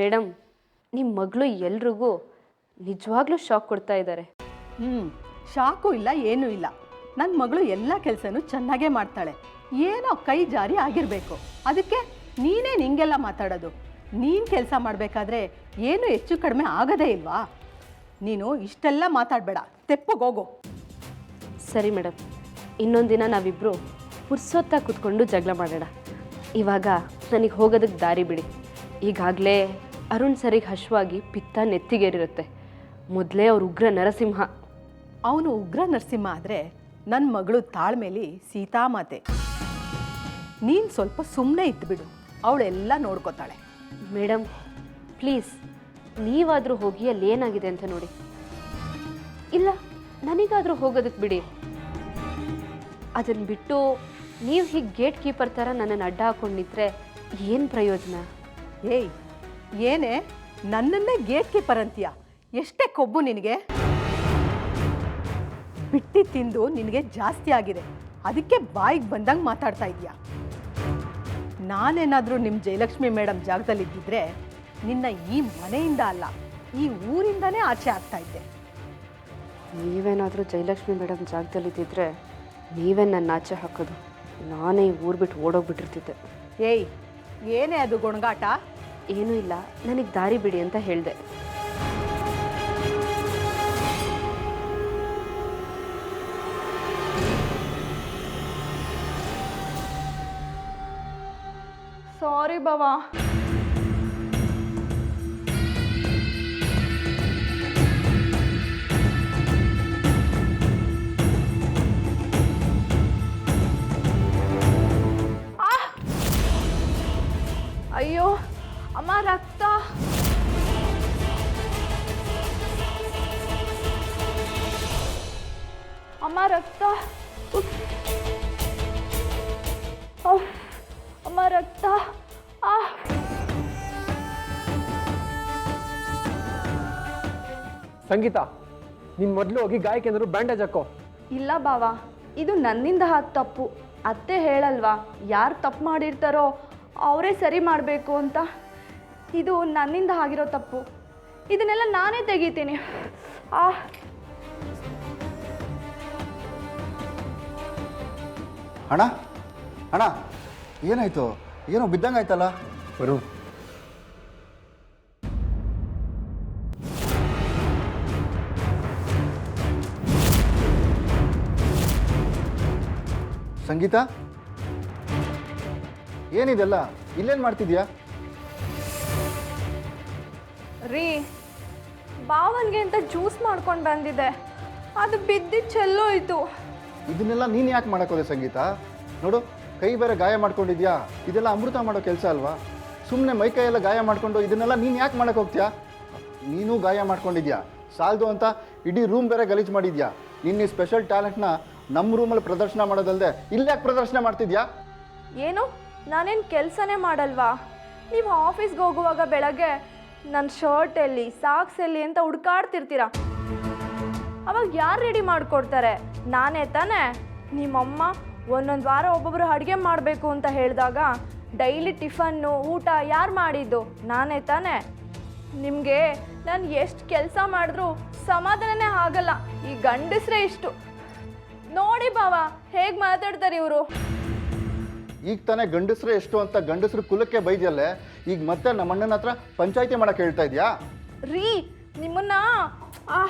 Madam ನಿಮ್ಮ ಮಗಳು ಎಲ್ರಿಗೂ ನಿಜವಾಗ್ಲೂ ಶಾಕ್ ಕೊಡ್ತಾ ಇದ್ದಾರೆ ಹ್ಞೂ ಶಾಕು ಇಲ್ಲ ಏನೂ ಇಲ್ಲ. ನನ್ನ ಮಗಳು ಎಲ್ಲ ಕೆಲಸನೂ ಚೆನ್ನಾಗೇ ಮಾಡ್ತಾಳೆ. ಏನೋ ಕೈ ಜಾರಿ ಆಗಿರಬೇಕು. ಅದಕ್ಕೆ ನೀನೇ ನಿಂಗೆಲ್ಲ ಮಾತಾಡೋದು. ನೀನು ಕೆಲಸ ಮಾಡಬೇಕಾದ್ರೆ ಏನು ಹೆಚ್ಚು ಕಡಿಮೆ ಆಗದೇ ಇಲ್ವಾ? ನೀನು ಇಷ್ಟೆಲ್ಲ ಮಾತಾಡಬೇಡ. ತೆಪ್ಪಗೋಗು ಸರಿ ಮೇಡಮ್ ಇನ್ನೊಂದು ದಿನ ನಾವಿಬ್ಬರು ಪುರ್ಸೊತ್ತಾಗಿ ಕೂತ್ಕೊಂಡು ಜಗಳ ಮಾಡೋಣ. ಇವಾಗ ನನಗೆ ಹೋಗೋದಕ್ಕೆ ದಾರಿ ಬಿಡಿ. ಈಗಾಗಲೇ ಅರುಣ್ ಸರಿಗೆ ಹಶ್ವಾಗಿ ಪಿತ್ತ ನೆತ್ತಿಗೇರಿರುತ್ತೆ. ಮೊದಲೇ ಅವ್ರ ಉಗ್ರ ನರಸಿಂಹ. ಅವನು ಉಗ್ರ ನರಸಿಂಹ ಆದರೆ ನನ್ನ ಮಗಳು ತಾಳ್ಮೇಲಿ ಸೀತಾಮಾತೆ. ನೀನು ಸ್ವಲ್ಪ ಸುಮ್ಮನೆ ಇದ್ಬಿಡು ಅವಳೆಲ್ಲ ನೋಡ್ಕೋತಾಳೆ. ಮೇಡಮ್ ಪ್ಲೀಸ್ ನೀವಾದರೂ ಹೋಗಿ ಅಲ್ಲಿ ಏನಾಗಿದೆ ಅಂತ ನೋಡಿ. ಇಲ್ಲ ನನಗಾದರೂ ಹೋಗೋದಕ್ಕೆ ಬಿಡಿ. ಅದನ್ನು ಬಿಟ್ಟು ನೀವು ಹೀಗೆ ಗೇಟ್ ಕೀಪರ್ ಥರ ನನ್ನನ್ನು ಅಡ್ಡ ಹಾಕೊಂಡು ನಿಂತ್ರೆ ಏನು ಪ್ರಯೋಜನ? ಏಯ್ ಏನೇ? ನನ್ನನ್ನೇ ಗೇಟ್ ಕೀಪರ್ ಅಂತೀಯ ಎಷ್ಟೇ ಕೊಬ್ಬು ನಿನಗೆ? ಬಿಟ್ಟಿ ತಿಂದು ನಿನಗೆ ಜಾಸ್ತಿ ಆಗಿದೆ. ಅದಕ್ಕೆ ಬಾಯಿಗೆ ಬಂದಂಗೆ ಮಾತಾಡ್ತಾ ಇದೀಯ ನಾನೇನಾದರೂ ನಿಮ್ಮ ಜಯಲಕ್ಷ್ಮಿ ಮೇಡಮ್ ಜಾಗದಲ್ಲಿ ಇದ್ದಿದ್ರೆ ನಿನ್ನ ಈ ಮನೆಯಿಂದ ಅಲ್ಲ ಈ ಊರಿಂದನೇ ಆಚೆ ಆಗ್ತಾ ಇದ್ದೆ. ನೀವೇನಾದರೂ ಜಯಲಕ್ಷ್ಮಿ ಮೇಡಮ್ ಜಾಗದಲ್ಲಿದ್ದಿದ್ರೆ ನೀವೇ ನನ್ನ ಆಚೆ ಹಾಕೋದು. ನಾನೇ ಈ ಊರು ಬಿಟ್ಟು ಓಡೋಗ್ಬಿಟ್ಟಿರ್ತಿದ್ದೆ. ಏಯ್ ಏನೇ ಅದು ಗೊಣಗಾಟ? ಏನೂ ಇಲ್ಲ. ನನಗೆ ದಾರಿ ಬಿಡಿ ಅಂತ ಹೇಳಿದೆ. ಸಾರಿ ಬಾವಾ! ಅಯ್ಯೋ. ಅಮ್ಮ ರಕ್ತ ಅಮ್ಮ ರಕ್ತ. ಅಮ್ಮ ರಕ್ತ ಆ ಸಂಗೀತ ನೀನು ಮೊದಲು ಹೋಗಿ ಗಾಯಕೇಂದ್ರು ಬ್ಯಾಂಡೇಜ್ ಹಾಕೋ. ಇಲ್ಲ ಬಾವ ಇದು ನನ್ನಿಂದ ಆದ ತಪ್ಪು. ಅತ್ತೆ ಹೇಳಲ್ವಾ ಯಾರು ತಪ್ಪು ಮಾಡಿರ್ತಾರೋ ಅವರೇ ಸರಿ ಮಾಡಬೇಕು ಅಂತ. ಇದು ನನ್ನಿಂದ ಆಗಿರೋ ತಪ್ಪು. ಇದನ್ನೆಲ್ಲ ನಾನೇ ತೆಗಿತೀನಿ. ಆ. ಅಣ್ಣ ಅಣ್ಣ ಏನಾಯ್ತು? ಏನೋ ಬಿದ್ದಂಗಾಯ್ತಲ್ಲ ಬರು ಸಂಗೀತ? ಏನಿದೆಲ್ಲ? ಇಲ್ಲೇನು ಮಾಡ್ತಿದ್ಯಾ? ರೀ ಬಾವನ್ಗೆ ಅಂತ ಜ್ಯೂಸ್ ಮಾಡ್ಕೊಂಡು ಬಂದಿದೆ. ಅದು ಬಿದ್ದಿದ್ದು ಚೆಲ್ಲೋಯ್ತು. ಇದನ್ನೆಲ್ಲ ನೀನು ಯಾಕೆ ಮಾಡೋಕ್ಕೋದೆ ಸಂಗೀತ? ನೋಡು ಕೈ ಬೇರೆ ಗಾಯ ಮಾಡ್ಕೊಂಡಿದ್ಯಾ? ಇದೆಲ್ಲ ಅಮೃತ ಮಾಡೋ ಕೆಲಸ ಅಲ್ವಾ? ಸುಮ್ಮನೆ ಮೈ ಕೈ ಎಲ್ಲ ಗಾಯ ಮಾಡ್ಕೊಂಡು ಇದನ್ನೆಲ್ಲ ನೀನು ಯಾಕೆ ಮಾಡಕ್ ಹೋಗ್ತೀಯಾ? ನೀನು ಗಾಯ ಮಾಡ್ಕೊಂಡಿದ್ಯಾ? ಸಾಲದು ಅಂತ ಇಡೀ ರೂಮ್ ಬೇರೆ ಗಲೀಜು ಮಾಡಿದ್ಯಾ? ನಿನ್ನ ಈ ಸ್ಪೆಷಲ್ ಟ್ಯಾಲೆಂಟ್ನ ನಮ್ಮ ರೂಮಲ್ಲಿ ಪ್ರದರ್ಶನ ಮಾಡೋದಲ್ಲದೆ ಇಲ್ಲಿ ಯಾಕೆ ಪ್ರದರ್ಶನ ಮಾಡ್ತಿದ್ಯಾ? ಏನು? ನಾನೇನು ಕೆಲಸನೇ ಮಾಡಲ್ವಾ? ನೀವು ಆಫೀಸ್ಗೆ ಹೋಗುವಾಗ ಬೆಳಗ್ಗೆ ನನ್ನ ಶರ್ಟ್ ಎಲ್ಲಿ ಸಾಕ್ಸ್ ಎಲ್ಲಿ ಅಂತ ಹುಡ್ಕಾಡ್ತಿರ್ತೀರ? ಅವಾಗ ಯಾರು ರೆಡಿ ಮಾಡಿಕೊಡ್ತಾರೆ? ನಾನೇ ತಾನೇ? ನಿಮ್ಮಮ್ಮ ಒಂದೊಂದು ವಾರ ಒಬ್ಬೊಬ್ಬರು ಅಡುಗೆ ಮಾಡಬೇಕು ಅಂತ ಹೇಳಿದಾಗ ಡೈಲಿ ಟಿಫನ್ನು ಊಟ ಯಾರು ಮಾಡಿದ್ದು? ನಾನೇ ತಾನೇ? ನಿಮಗೆ ನಾನು ಎಷ್ಟು ಕೆಲಸ ಮಾಡಿದ್ರೂ ಸಮಾಧಾನನೇ ಆಗಲ್ಲ. ಈ ಗಂಡಸ್ರೇ ಇಷ್ಟು. ನೋಡಿ ಬಾವ, ಹೇಗೆ ಮಾತಾಡ್ತಾರೆ ಇವರು? ಈಗ ತಾನೇ ಗಂಡಸ್ರು ಎಷ್ಟು ಅಂತ ಗಂಡಸ್ರು ಕುಲಕ್ಕೆ ಬೈದ್ಯಲ್ಲೇ ಈಗ ಮತ್ತೆ ನಮ್ಮ ಅಣ್ಣನ ಹತ್ರ ಪಂಚಾಯಿತಿ ಮಾಡಕ್ಕೆ ಹೇಳ್ತಾ ಇದೆಯಾ? ರೀ ನಿಮ್ಮನ್ನ ಆ.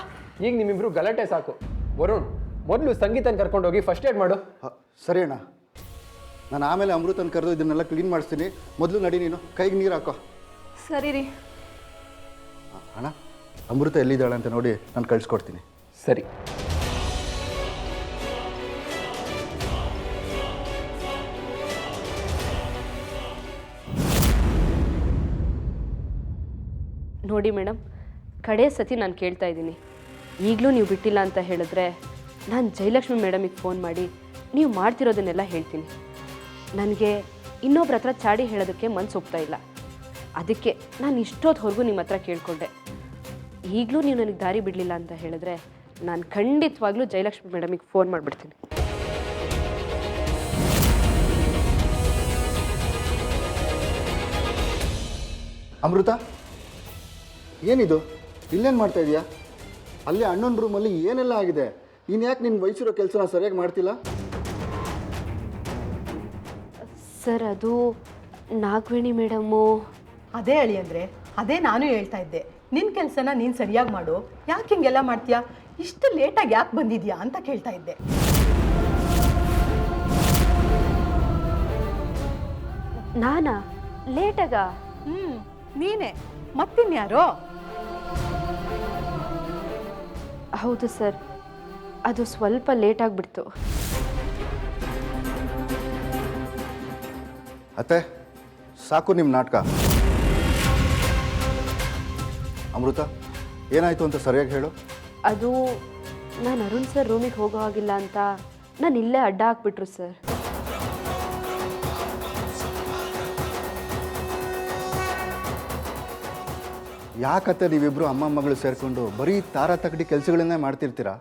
ಈಗ ನಿಮ್ಮಿಬ್ರು ಗಲಾಟೆ ಸಾಕು. ವರುಣ್ ಮೊದಲು ಸಂಗೀತನ ಕರ್ಕೊಂಡೋಗಿ ಫಸ್ಟ್ ಏಡ್ ಮಾಡು. ಸರಿ ಅಣ್ಣ. ನಾನು ಆಮೇಲೆ ಅಮೃತನ ಕರೆದು ಇದನ್ನೆಲ್ಲ ಕ್ಲೀನ್ ಮಾಡಿಸ್ತೀನಿ. ಮೊದಲು ನಡಿ ನೀನು ಕೈಗೆ ನೀರು ಹಾಕೋ. ಸರಿ ರೀ. ಅಣ್ಣ ಅಮೃತ ಎಲ್ಲಿದ್ದಾಳೆ ಅಂತ ನೋಡಿ ನಾನು ಕಳಿಸ್ಕೊಡ್ತೀನಿ. ಸರಿ. ನೋಡಿ ಮೇಡಮ್, ಕಡೆ ಸತಿ ನಾನು ಕೇಳ್ತಾ ಇದ್ದೀನಿ. ಈಗಲೂ ನೀವು ಬಿಟ್ಟಿಲ್ಲ ಅಂತ ಹೇಳಿದ್ರೆ ನಾನು ಜಯಲಕ್ಷ್ಮಿ ಮೇಡಮಿಗೆ ಫೋನ್ ಮಾಡಿ ನೀವು ಮಾಡ್ತಿರೋದನ್ನೆಲ್ಲ ಹೇಳ್ತೀನಿ. ನನಗೆ ಇನ್ನೊಬ್ರ ಹತ್ರ ಚಾಡಿ ಹೇಳೋದಕ್ಕೆ ಮನ್ಸು ಒಪ್ತಾ ಇಲ್ಲ. ಅದಕ್ಕೆ ನಾನು ಇಷ್ಟೊತ್ತವರೆಗೂ ನಿಮ್ಮ ಹತ್ರ ಕೇಳಿಕೊಂಡೆ. ಈಗಲೂ ನೀವು ನನಗೆ ದಾರಿ ಬಿಡಲಿಲ್ಲ ಅಂತ ಹೇಳಿದ್ರೆ ನಾನು ಖಂಡಿತವಾಗ್ಲೂ ಜಯಲಕ್ಷ್ಮಿ ಮೇಡಮಿಗೆ ಫೋನ್ ಮಾಡಿಬಿಡ್ತೀನಿ. ಅಮೃತ? ಏನಿದು? ಇಲ್ಲೇನು ಮಾಡ್ತಾ ಇದೀಯಾ? ಅಲ್ಲಿ ಅಣ್ಣನ ರೂಮಲ್ಲಿ ಏನೆಲ್ಲ ಆಗಿದೆ? ನೀನು ಯಾಕೆ ನಿನ್ನ ವಹಿಸಿರೋ ಕೆಲಸನ ಸರಿಯಾಗಿ ಮಾಡ್ತಿಲ್ಲ? ಸರ್ ಅದು ನಾಗವೇಣಿ ಮೇಡಮ್ಮು ಅದೇ ಅಳಿ ಅಂದರೆ ಅದೇ ನಾನು ಹೇಳ್ತಾ ಇದ್ದೆ. ನಿನ್ನ ಕೆಲಸನ ನೀನು ಸರಿಯಾಗಿ ಮಾಡು. ಯಾಕೆ ಹಿಂಗೆಲ್ಲ ಮಾಡ್ತೀಯಾ? ಇಷ್ಟು ಲೇಟಾಗಿ ಯಾಕೆ ಬಂದಿದ್ಯಾ ಅಂತ ಕೇಳ್ತಾ ಇದ್ದೆ. ನಾನಾ? ಲೇಟಾಗ? ಹ್ಞೂ ನೀನೇ. ಮತ್ತಿನ್ಯಾರೋ? ಹೌದು ಸರ್. ಅದು ಸ್ವಲ್ಪ ಲೇಟ್ ಆಗಿಬಿಡ್ತು. ಅತ್ತೆ ಸಾಕು ನಿಮ್ಮ ನಾಟಕ. ಅಮೃತ ಏನಾಯಿತು ಅಂತ ಸರಿಯಾಗಿ ಹೇಳು. ಅದು ನಾನು ಅರುಣ್ ಸರ್ ರೂಮಿಗೆ ಹೋಗೋ ಹಾಗಿಲ್ಲ ಅಂತ. ನಾನು ಇಲ್ಲೇ ಅಡ್ಡ ಹಾಕ್ಬಿಟ್ರು ಸರ್. ಯಾಕತ್ತೆ ನೀವಿಬ್ರು ಅಮ್ಮ ಮಗಳು ಸೇರಿಕೊಂಡು ಬರೀ ತಾರ ತಗಡಿ ಕೆಲಸಗಳನ್ನೇ ಮಾಡ್ತಿರ್ತೀರಾ?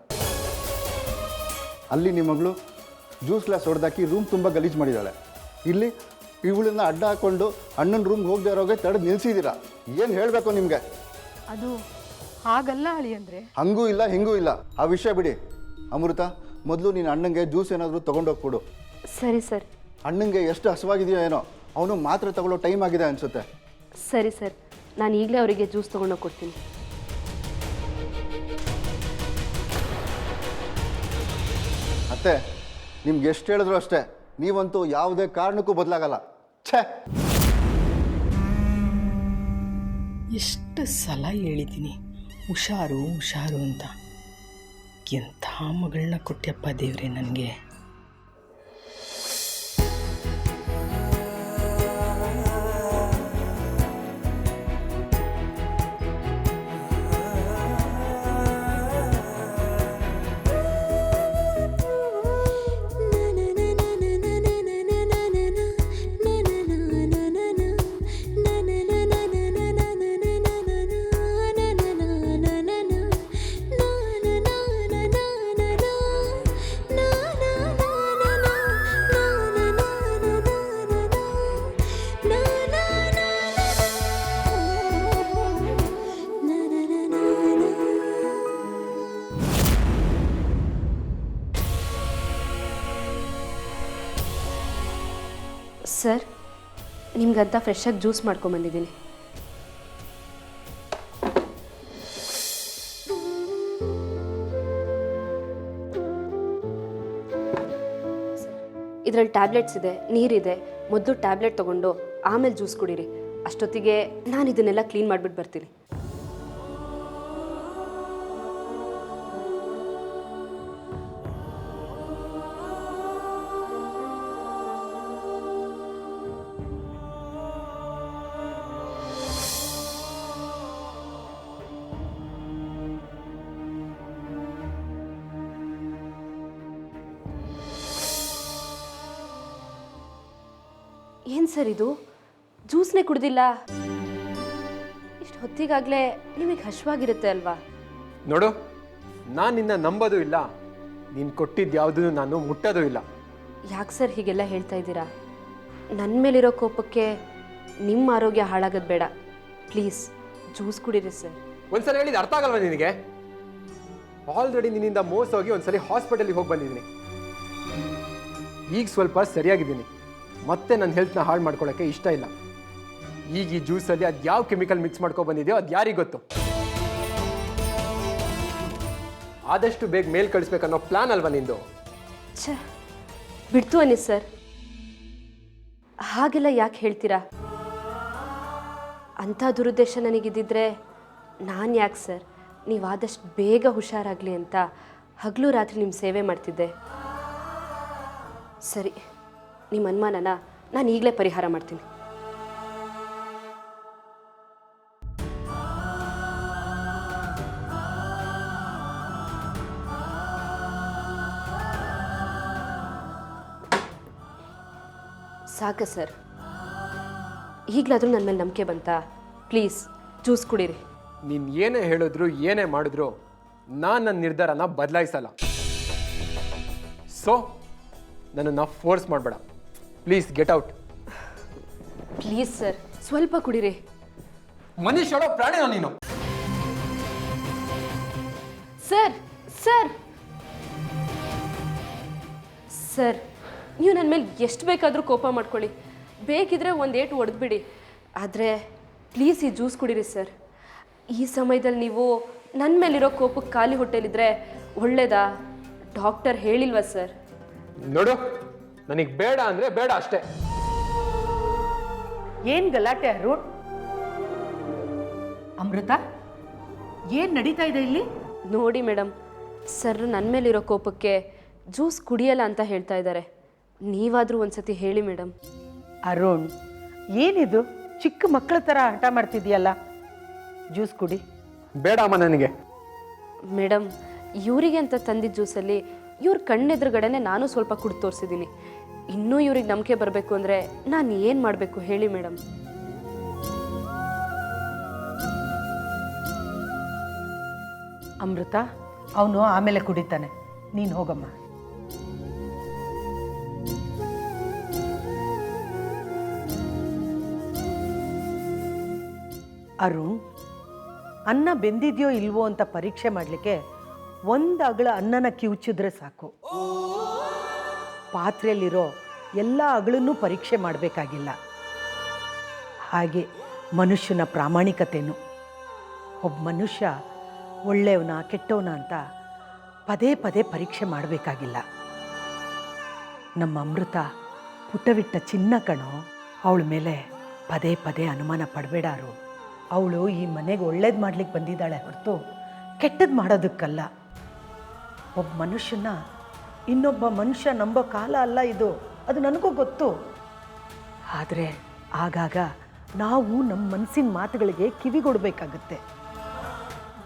ಅಲ್ಲಿ ನಿಮ್ಮ ಮಗಳು ಜ್ಯೂಸ್ ಗ್ಲಾಸ್ ಹೊಡೆದಾಕಿ ರೂಮ್ ತುಂಬ ಗಲೀಜು ಮಾಡಿದ್ದಾಳೆ ಇಲ್ಲಿ ಇವಳನ್ನ ಅಡ್ಡ ಹಾಕ್ಕೊಂಡು ಅಣ್ಣನ ರೂಮ್ಗೆ ಹೋಗದೆ ಇರೋಗೆ ತಡೆದು ನಿಲ್ಸಿದ್ದೀರಾ ಏನು ಹೇಳಬೇಕು ನಿಮಗೆ? ಅದು ಹಾಗಲ್ಲ ಅಳಿ ಅಂದರೆ? ಹಂಗೂ ಇಲ್ಲ ಹಿಂಗೂ ಇಲ್ಲ. ಆ ವಿಷಯ ಬಿಡಿ. ಅಮೃತ ಮೊದಲು ನೀನು ಅಣ್ಣಂಗೆ ಜ್ಯೂಸ್ ಏನಾದರೂ ತೊಗೊಂಡೋಗ್ಬಿಡು. ಸರಿ ಸರ್. ಅಣ್ಣಂಗೆ ಎಷ್ಟು ಹಸುವಾಗಿದೆಯೋ ಏನೋ ಅವನು ಮಾತ್ರ ತಗೊಳ್ಳೋ ಟೈಮ್ ಆಗಿದೆ ಅನಿಸುತ್ತೆ. ಸರಿ ಸರ್. ನಾನು ಈಗಲೇ ಅವರಿಗೆ ಜ್ಯೂಸ್ ತೊಗೊಂಡೋಗಿ ಕೊಡ್ತೀನಿ. ಅತ್ತೆ ನಿಮ್ಗೆ ಎಷ್ಟು ಹೇಳಿದ್ರು ಅಷ್ಟೇ. ನೀವಂತೂ ಯಾವುದೇ ಕಾರಣಕ್ಕೂ ಬದಲಾಗಲ್ಲ. ಛೇ! ಎಷ್ಟು ಸಲ ಹೇಳಿದ್ದೀನಿ ಹುಷಾರು ಹುಷಾರು ಅಂತ. ಎಂಥ ಮಗಳನ್ನ ಕೊಟ್ಟ್ಯಪ್ಪ ದೇವ್ರೆ ನನಗೆ. ನಿಮ್ಗಂತ ಫ್ರೆಶಾಗಿ ಜ್ಯೂಸ್ ಮಾಡ್ಕೊಂಬಂದಿದ್ದೀನಿ ಇದರಲ್ಲಿ ಟ್ಯಾಬ್ಲೆಟ್ಸ್ ಇದೆ, ನೀರಿದೆ, ಮೊದಲು ಟ್ಯಾಬ್ಲೆಟ್ ತೊಗೊಂಡು ಆಮೇಲೆ ಜ್ಯೂಸ್ ಕುಡೀರಿ. ಅಷ್ಟೊತ್ತಿಗೆ ನಾನು ಇದನ್ನೆಲ್ಲ ಕ್ಲೀನ್ ಮಾಡಿಬಿಟ್ಟು ಬರ್ತೀನಿ. ಏನು ಸರ್ ಇದು? ಜ್ಯೂಸ್ನೇ ಕುಡ್ದಿಲ್ಲ. ಇಷ್ಟು ಹೊತ್ತಿಗಾಗಲೇ ನಿಮಗೆ ಹಶ್ವಾಗಿರುತ್ತೆ ಅಲ್ವಾ? ನೋಡು ನಾನು ನಿನ್ನ ನಂಬೋದು ಇಲ್ಲ. ನೀನು ಕೊಟ್ಟಿದ್ದು ಯಾವುದನ್ನು ನಾನು ಮುಟ್ಟೋದು ಇಲ್ಲ. ಯಾಕೆ ಸರ್ ಹೀಗೆಲ್ಲ ಹೇಳ್ತಾ ಇದ್ದೀರಾ? ನನ್ನ ಮೇಲಿರೋ ಕೋಪಕ್ಕೆ ನಿಮ್ಮ ಆರೋಗ್ಯ ಹಾಳಾಗೋದು ಬೇಡ. ಪ್ಲೀಸ್ ಜ್ಯೂಸ್ ಕುಡೀರಿ ಸರ್. ಒಂದ್ಸಲ ಹೇಳಿದ ಅರ್ಥ ಆಗಲ್ವಾ ನಿನಗೆ? ಆಲ್ರೆಡಿ ನಿನ್ನಿಂದ ಮೋಸ ಹೋಗಿ ಒಂದ್ಸಲಿ ಹಾಸ್ಪಿಟಲ್ಗೆ ಹೋಗಿ ಬಂದಿದ್ದೀನಿ. ಈಗ ಸ್ವಲ್ಪ ಸರಿಯಾಗಿದ್ದೀನಿ. ಮತ್ತೆ ನನ್ನ ಹೆಲ್ತ್ನ ಹಾಳು ಮಾಡ್ಕೊಳ್ಳೋಕ್ಕೆ ಇಷ್ಟ ಇಲ್ಲ. ಈಗ ಈ ಜ್ಯೂಸಲ್ಲಿ ಅದು ಯಾವ ಕೆಮಿಕಲ್ ಮಿಕ್ಸ್ ಮಾಡ್ಕೊ ಬಂದಿದೆಯೋ ಅದು ಯಾರಿಗೆ ಗೊತ್ತು? ಆದಷ್ಟು ಬೇಗ ಮೇಲ್ ಕಳಿಸ್ಬೇಕನ್ನೋ ಪ್ಲಾನ್ ಅಲ್ವಾ ನಿಂದು? ಛ, ಬಿಡ್ತು ಅನ್ನಿ ಸರ್. ಹಾಗೆಲ್ಲ ಯಾಕೆ ಹೇಳ್ತೀರಾ? ಅಂಥ ದುರುದ್ದೇಶ ನನಗಿದ್ದಿದ್ರೆ ನಾನು ಯಾಕೆ ಸರ್? ನೀವು ಆದಷ್ಟು ಬೇಗ ಹುಷಾರಾಗಲಿ ಅಂತ ಹಗಲು ರಾತ್ರಿ ನಿಮ್ಮ ಸೇವೆ ಮಾಡ್ತಿದ್ದೆ. ಸರಿ ನಿಮ್ಮ ಅನುಮಾನನ ನಾನು ಈಗಲೇ ಪರಿಹಾರ ಮಾಡ್ತೀನಿ. ಸಾಕ ಸರ್. ಈಗಲಾದರೂ ನನ್ನ ಮೇಲೆ ನಂಬಿಕೆ ಬಂತಾ? ಪ್ಲೀಸ್, ಜ್ಯೂಸ್ ಕುಡೀರಿ. ನೀನು ಏನೇ ಹೇಳಿದ್ರು, ಏನೇ ಮಾಡಿದ್ರು, ನಾನು ನನ್ನ ನಿರ್ಧಾರನ ಬದಲಾಯಿಸಲ್ಲ. ಸೊ ನನ್ನನ್ನು ಫೋರ್ಸ್ ಮಾಡಬೇಡ. Please get out please sir ಸ್ವಲ್ಪ ಕುಡೀರಿ. ಮನುಷ್ಯ ಪ್ರಾಣಿನ ನೀನು? Sir sir. ಸರ್ ನೀವು ನನ್ನ ಮೇಲೆ ಎಷ್ಟು ಬೇಕಾದರೂ ಕೋಪ ಮಾಡ್ಕೊಳ್ಳಿ. ಬೇಕಿದ್ರೆ ಒಂದು ಏಟು ಒಡೆದ್ಬಿಡಿ. ಆದರೆ ಪ್ಲೀಸ್ ಈ ಜ್ಯೂಸ್ ಕುಡೀರಿ ಸರ್ ಈ ಸಮಯದಲ್ಲಿ ನೀವು ನನ್ನ ಮೇಲಿರೋ ಕೋಪಕ್ಕೆ ಖಾಲಿ ಹೊಟ್ಟೆಲಿದ್ರೆ ಒಳ್ಳೇದಾ? ಡಾಕ್ಟರ್ ಹೇಳಿಲ್ವಾ ಸರ್ ನೋಡು ನನಗೆ ಬೇಡ ಅಂದರೆ ಬೇಡ ಅಷ್ಟೇ. ಏನ್ ಗಲಾಟೆ ಅರುಣ್? ಅಮೃತ ಏನ್ ನಡೀತಾ ಇದೆ ಇಲ್ಲಿ? ನೋಡಿ ಮೇಡಮ್ ಸರ್ ನನ್ನ ಮೇಲಿರೋ ಕೋಪಕ್ಕೆ ಜ್ಯೂಸ್ ಕುಡಿಯಲ್ಲ ಅಂತ ಹೇಳ್ತಾ ಇದ್ದಾರೆ. ನೀವಾದರೂ ಒಂದ್ಸತಿ ಹೇಳಿ ಮೇಡಮ್ ಅರುಣ್ ಏನಿದು? ಚಿಕ್ಕ ಮಕ್ಕಳ ಥರ ಹಠ ಮಾಡ್ತಿದ್ಯಲ್ಲ ಜ್ಯೂಸ್ ಕುಡಿ. ಬೇಡ ಅಮ್ಮ ನನಗೆ. ಮೇಡಮ್ ಇವರಿಗೆ ಅಂತ ತಂದಿದ್ದ ಜ್ಯೂಸಲ್ಲಿ ಇವ್ರ ಕಣ್ಣೆದುರುಗಡೆನೆ ನಾನು ಸ್ವಲ್ಪ ಕುಡ್ದು ತೋರಿಸಿದ್ದೀನಿ. ಇನ್ನೂ ಇವ್ರಿಗೆ ನಂಬಿಕೆ ಬರಬೇಕು ಅಂದರೆ ನಾನು ಏನು ಮಾಡಬೇಕು ಹೇಳಿ ಮೇಡಮ್ ಅಮೃತ ಅವನು ಆಮೇಲೆ ಕುಡಿತಾನೆ. ನೀನು ಹೋಗಮ್ಮ. ಅರುಣ್ ಅನ್ನ ಬೆಂದಿದೆಯೋ ಇಲ್ವೋ ಅಂತ ಪರೀಕ್ಷೆ ಮಾಡಲಿಕ್ಕೆ ಒಂದು ಅಗಳ ಅನ್ನನ ಕಿವುಚಿದ್ರೆ ಸಾಕು. ಪಾತ್ರೆಯಲ್ಲಿರೋ ಎಲ್ಲ ಅಗಳನ್ನೂ ಪರೀಕ್ಷೆ ಮಾಡಬೇಕಾಗಿಲ್ಲ. ಹಾಗೆ ಮನುಷ್ಯನ ಪ್ರಾಮಾಣಿಕತೆಯೂ ಒಬ್ಬ ಮನುಷ್ಯ ಒಳ್ಳೆಯವನ, ಕೆಟ್ಟವನ ಅಂತ ಪದೇ ಪದೇ ಪರೀಕ್ಷೆ ಮಾಡಬೇಕಾಗಿಲ್ಲ. ನಮ್ಮ ಅಮೃತ ಪುಟವಿಟ್ಟ ಚಿನ್ನ ಕಣೋ, ಅವಳ ಮೇಲೆ ಪದೇ ಪದೇ ಅನುಮಾನ ಪಡಬೇಡಾರು. ಅವಳು ಈ ಮನೆಗೆ ಒಳ್ಳೇದು ಮಾಡ್ಲಿಕ್ಕೆ ಬಂದಿದ್ದಾಳೆ ಹೊರತು ಕೆಟ್ಟದ್ದು ಮಾಡೋದಕ್ಕಲ್ಲ. ಒಬ್ಬ ಮನುಷ್ಯನ ಇನ್ನೊಬ್ಬ ಮನುಷ್ಯ ನಂಬೋ ಕಾಲ ಅಲ್ಲ ಇದು. ಅದು ನನಗೂ ಗೊತ್ತು. ಆದರೆ ಆಗಾಗ ನಾವು ನಮ್ಮ ಮನಸ್ಸಿನ ಮಾತುಗಳಿಗೆ ಕಿವಿಗೊಡಬೇಕಾಗತ್ತೆ.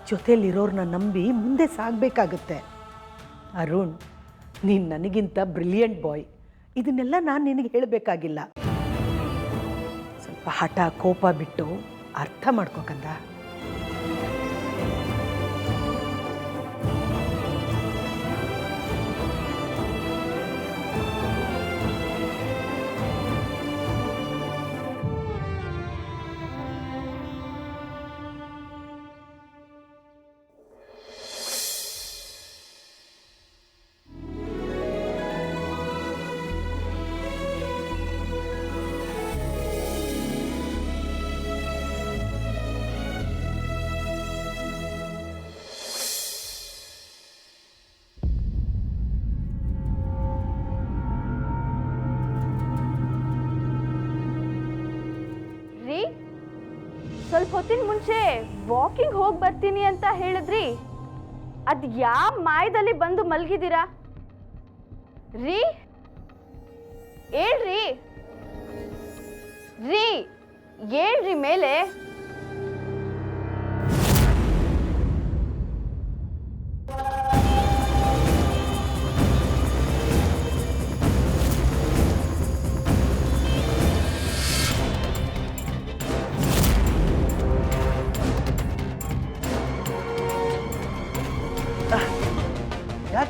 ಜೊತೆಯಲ್ಲಿರೋರನ್ನ ನಂಬಿ ಮುಂದೆ ಸಾಗಬೇಕಾಗತ್ತೆ. ಅರುಣ್, ನೀನು ನನಗಿಂತ ಬ್ರಿಲಿಯಂಟ್ ಬಾಯ್. ಇದನ್ನೆಲ್ಲ ನಾನು ನಿನಗೆ ಹೇಳಬೇಕಾಗಿಲ್ಲ. ಸ್ವಲ್ಪ ಹಠ ಕೋಪ ಬಿಟ್ಟು ಅರ್ಥ ಮಾಡ್ಕೋಕಂದ ಹೊತ್ತಿನ ಮುಂಚೆ ವಾಕಿಂಗ್ ಹೋಗಿ ಬರ್ತೀನಿ ಅಂತ ಹೇಳಿದ್ರಿ. ಅದು ಯಾವ ಮಾಯದಲ್ಲಿ ಬಂದು ಮಲಗಿದ್ದೀರಾ? ರೀ, ಹೇಳ್ರಿ. ರೀ, ಹೇಳ್ರಿ ಮೇಲೆ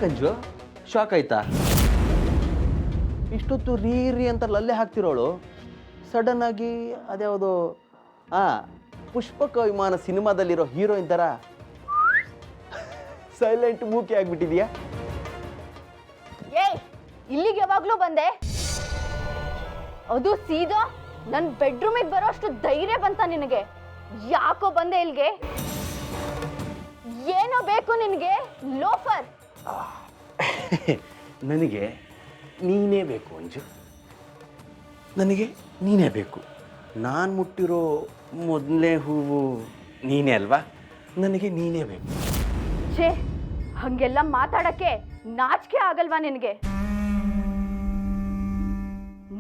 ಯಾಕಂಜು ಶಾಕ್ ಆಯ್ತಾ? ಇಷ್ಟೊತ್ತು ರೀ ರೀ ಅಂತ ಲಲ್ಲೆ ಹಾಕ್ತಿರೋಳು. ಸಡನ್ ಆಗಿ ಅದ್ಯಾವುದು, ಆ, ಪುಷ್ಪಕ ವಿಮಾನ ಸಿನಿಮಾದಲ್ಲಿರೋ ಹೀರೋಯಿನ್ ಥರ ಸೈಲೆಂಟ್ ಮೂಕಿ ಆಗ್ಬಿಟ್ಟಿದ್ಯಾ? ಏಯ್, ಇಲ್ಲಿಗೆ ಯಾವಾಗ್ಲೂ ಬಂದೆ. ಅದು ಸೀದಾ ನನ್ನ ಬೆಡ್ರೂಮಿಗೆ ಬರೋ ಅಷ್ಟು ಧೈರ್ಯ ಬಂತ ನಿನಗೆ. ಯಾಕೋ ಬಂದೆ ಇಲ್ಲಿಗೆ? ಏನೋ ಬೇಕು ನಿನಗೆ? ಲೋಫರ್ ನನಗೆ ನೀನೇ ಬೇಕು ಅಂಜು. ನನಗೆ ನೀನೇ ಬೇಕು. ನಾನು ಮುಟ್ಟಿರೋ ಮೊದಲನೇ ಹೂವು ನೀನೇ ಅಲ್ವಾ? ನನಗೆ ನೀನೇ ಬೇಕು. ಛೇ ಹಂಗೆಲ್ಲ ಮಾತಾಡಕ್ಕೆ ನಾಚಿಕೆ ಆಗಲ್ವಾ ನಿನಗೆ?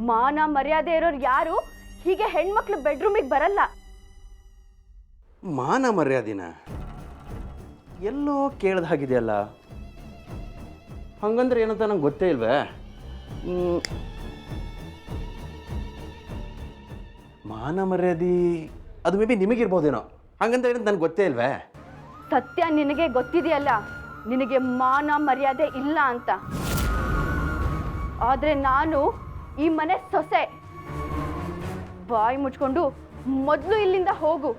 ಮಾನ ಮರ್ಯಾದೆ ಇರೋರು ಯಾರು? ಹೀಗೆ ಹೆಣ್ಮಕ್ಳು ಬೆಡ್ರೂಮಿಗೆ ಬರಲ್ಲ. ಮಾನ ಮರ್ಯಾದಿನ? ಎಲ್ಲೋ ಕೇಳ್ದ ಹಾಗಿದೆಯಲ್ಲ? ಹಂಗಂದ್ರೆ ಏನಂತ ನಂಗೆ ಗೊತ್ತೇ ಇಲ್ವೇ. ಮಾನ ಮರ್ಯಾದಿ ಅದು ಮೇ ಬಿ ನಿಮಗಿರ್ಬೋದೇನೋ. ಹಂಗಂದ್ರೆ ಏನಂತ ನನಗೆ ಗೊತ್ತೇ ಇಲ್ವೇ? ಸತ್ಯ ನಿನಗೆ ಗೊತ್ತಿದೆಯಲ್ಲ? ನಿನಗೆ ಮಾನ ಮರ್ಯಾದೆ ಇಲ್ಲ ಅಂತ. ಆದ್ರೆ ನಾನು ಈ ಮನೆ ಸೊಸೆ. ಬಾಯಿ ಮುಚ್ಕೊಂಡು ಮೊದಲು ಇಲ್ಲಿಂದ ಹೋಗು.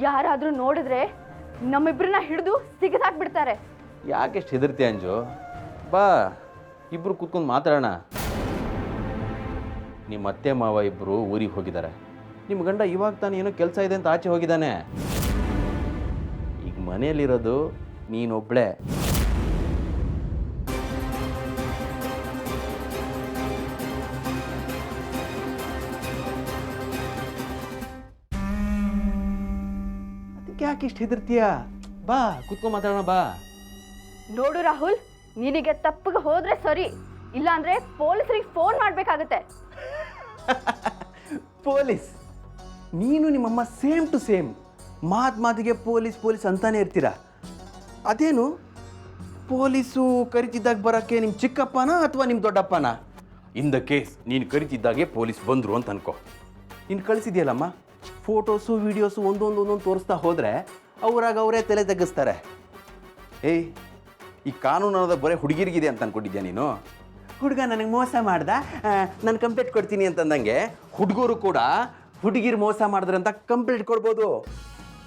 ಯಾರಾದರೂ ನೋಡಿದ್ರೆ ನಮ್ಮಿಬ್ಬರನ್ನ ಹಿಡಿದು ಸಿಗದಾಕ್ಬಿಡ್ತಾರೆ. ಯಾಕೆ ಎಷ್ಟು ಹೆದರ್ತಿ ಅಂಜು? ಬಾ ಇಬ್ಬರು ಕೂತ್ಕೊಂಡು ಮಾತಾಡೋಣ. ನಿಮ್ಮ ಅತ್ತೆ ಮಾವ ಇಬ್ಬರು ಊರಿಗೆ ಹೋಗಿದ್ದಾರೆ ನಿಮ್ಮ ಗಂಡ ಇವಾಗ ತಾನು ಏನೋ ಕೆಲಸ ಇದೆ ಅಂತ ಆಚೆ ಹೋಗಿದ್ದಾನೆ ಈಗ ಮನೆಯಲ್ಲಿರೋದು ನೀನೊಬ್ಳೆ. ಅದಕ್ಕೆ ಯಾಕೆ ಇಷ್ಟು ಹೆದರ್ತೀಯ? ಬಾ, ಕೂತ್ಕೊಂಡು ಮಾತಾಡೋಣ, ಬಾ. ನೋಡು ರಾಹುಲ್ ನಿನಗೆ ತಪ್ಪಿಗೆ ಹೋದ್ರೆ ಸರಿ. ಇಲ್ಲಾಂದ್ರೆ ಪೊಲೀಸರಿಗೆ ಫೋನ್ ಮಾಡ್ಬೇಕಾಗತ್ತೆ. ಪೊಲೀಸ್? ನೀನು ನಿಮ್ಮಮ್ಮ ಸೇಮ್ ಟು ಸೇಮ್ ಮಾತು ಮಾತಿಗೆ ಪೊಲೀಸ್ ಪೊಲೀಸ್ ಅಂತಾನೆ ಇರ್ತೀರ? ಅದೇನು? ಪೊಲೀಸು ಕರಿತಿದ್ದಾಗ ಬರೋಕ್ಕೆ ನಿಮ್ಮ ಚಿಕ್ಕಪ್ಪನ ಅಥವಾ ನಿಮ್ಮ ದೊಡ್ಡಪ್ಪನ? ಇನ್ ದ ಕೇಸ್ ನೀನು ಕರಿತಿದ್ದಾಗೆ ಪೊಲೀಸ್ ಬಂದರು ಅಂತ ಅನ್ಕೋ. ನೀನು ಕಳಿಸಿದ್ಯಲ್ಲಮ್ಮ? ಫೋಟೋಸು ವೀಡಿಯೋಸು ಒಂದೊಂದು ಒಂದೊಂದು ತೋರಿಸ್ತಾ ಹೋದರೆ ಅವರಾಗ ಅವರೇ ತಲೆ ತಗ್ಗಿಸ್ತಾರೆ. ಏಯ್ ಈ ಕಾನೂನು ಅನ್ನೋದು ಬರೀ ಹುಡುಗಿರಿಗಿದೆ ಅಂತ ಅನ್ಕೊಂಡಿದ್ಯಾ ನೀನು? ಹುಡುಗ ನನಗೆ ಮೋಸ ಮಾಡ್ದ ನಾನು ಕಂಪ್ಲೇಂಟ್ ಕೊಡ್ತೀನಿ ಅಂತಂದಂಗೆ ಹುಡುಗರು ಕೂಡ ಹುಡುಗಿರು ಮೋಸ ಮಾಡಿದ್ರೆ ಅಂತ ಕಂಪ್ಲೇಂಟ್ ಕೊಡ್ಬೋದು.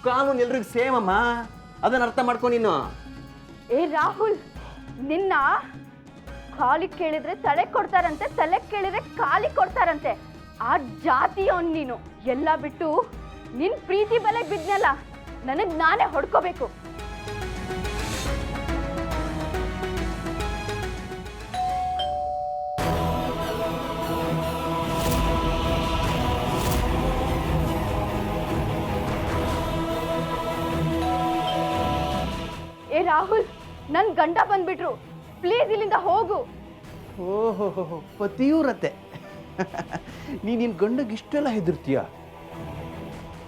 ಕಾನೂನು ಎಲ್ರಿಗೂ ಸೇಮ್ ಅಮ್ಮ. ಅದನ್ನು ಅರ್ಥ ಮಾಡ್ಕೊ ನೀನು. ಏ ರಾಹುಲ್, ನಿನ್ನ ಕಾಲಿಗೆ ಕೇಳಿದ್ರೆ ತಲೆ ಕೊಡ್ತಾರಂತೆ, ತಲೆ ಕೇಳಿದ್ರೆ ಕಾಲಿಗೆ ಕೊಡ್ತಾರಂತೆ. ಆ ಜಾತಿಯವನ್ ನೀನು. ಎಲ್ಲ ಬಿಟ್ಟು ನಿನ್ ಪ್ರೀತಿ ಬಲೆಗೆ ಬಿದ್ನಲ್ಲ, ನನಗ್ ನಾನೇ ಹೊಡ್ಕೋಬೇಕು. ಗಂಡ ಬಂದ್ಬಿಟ್ರು. ಪ್ಲೀಸ್ ಇಲ್ಲಿಂದ ಹೋಗು. ಓಹೋ ಪತಿಯೂರತೆ ನೀ ನಿನ್ನ ಗಂಡಗೆ ಇಷ್ಟೆಲ್ಲ ಹೆದರ್ತೀಯ?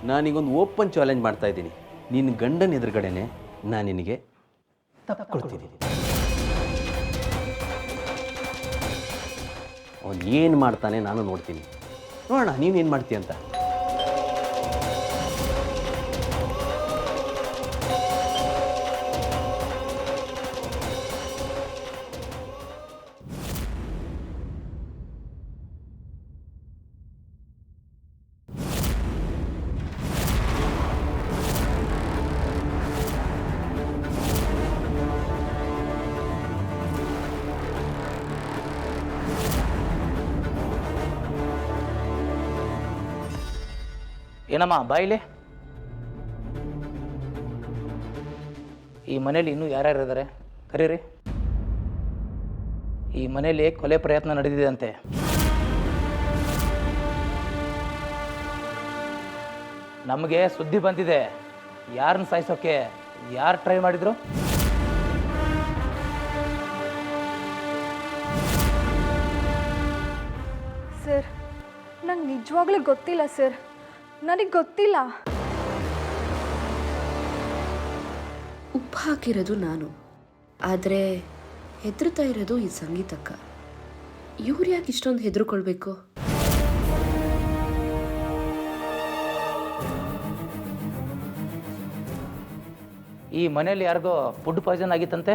ನಾನೀಗೊಂದು ಓಪನ್ ಚಾಲೆಂಜ್ ಮಾಡ್ತಾ ಇದ್ದೀನಿ. ನಿನ್ನ ಗಂಡನ ಎದುರುಗಡೆನೆ ನಾನು ನಿನಗೆ ತಪ್ಕೊಳ್ತೀನಿ. ಅವನು ಏನು ಮಾಡ್ತಾನೆ ನಾನು ನೋಡ್ತೀನಿ. ನೋಡೋಣ ಏನು ಮಾಡ್ತೀಯ ಅಂತ? ಏನಮ್ಮ ಬಾಯಿಲೆ ಈ ಮನೇಲಿ ಇನ್ನೂ ಯಾರ್ಯಾರು ಇದ್ದಾರೆ? ಕರೀರಿ. ಈ ಮನೆಯಲ್ಲಿ ಕೊಲೆ ಪ್ರಯತ್ನ ನಡೆದಿದೆ ಅಂತೆ ನಮಗೆ ಸುದ್ದಿ ಬಂದಿದೆ. ಯಾರನ್ನ ಸಾಯಿಸೋಕ್ಕೆ ಯಾರು ಟ್ರೈ ಮಾಡಿದ್ರು? ಸರ್, ನಂಗೆ ನಿಜವಾಗ್ಲೂ ಗೊತ್ತಿಲ್ಲ ಸರ್. ನನಗೆ ಗೊತ್ತಿಲ್ಲ. ಉಪ್ಪು ಹಾಕಿರೋದು ನಾನು. ಆದರೆ ಹೆದರ್ತಾ ಇರೋದು ಈ ಸಂಗೀತಕ್ಕ. ಇವ್ರು ಯಾಕೆ ಇಷ್ಟೊಂದು ಹೆದರ್ಕೊಳ್ಬೇಕು? ಈ ಮನೇಲಿ ಯಾರಿಗೋ ಫುಡ್ ಪಾಯ್ಸನ್ ಆಗಿತ್ತಂತೆ?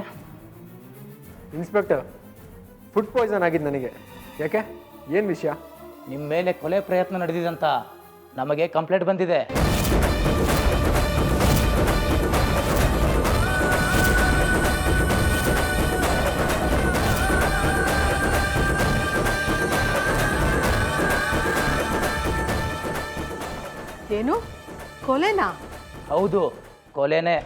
ಇನ್ಸ್ಪೆಕ್ಟರ್ ಫುಡ್ ಪಾಯ್ಸನ್ ಆಗಿದ್ದು ನನಗೆ. ಯಾಕೆ? ಏನು ವಿಷಯ? ನಿಮ್ಮ ಮೇಲೆ ಕೊಲೆ ಪ್ರಯತ್ನ ನಡೆದಿದೆ ಅಂತ ನಮಗೆ ಕಂಪ್ಲೇಂಟ್ ಬಂದಿದೆ. ಏನು? ಕೊಲೆನಾ? ಹೌದು ಕೊಲೆನೇ.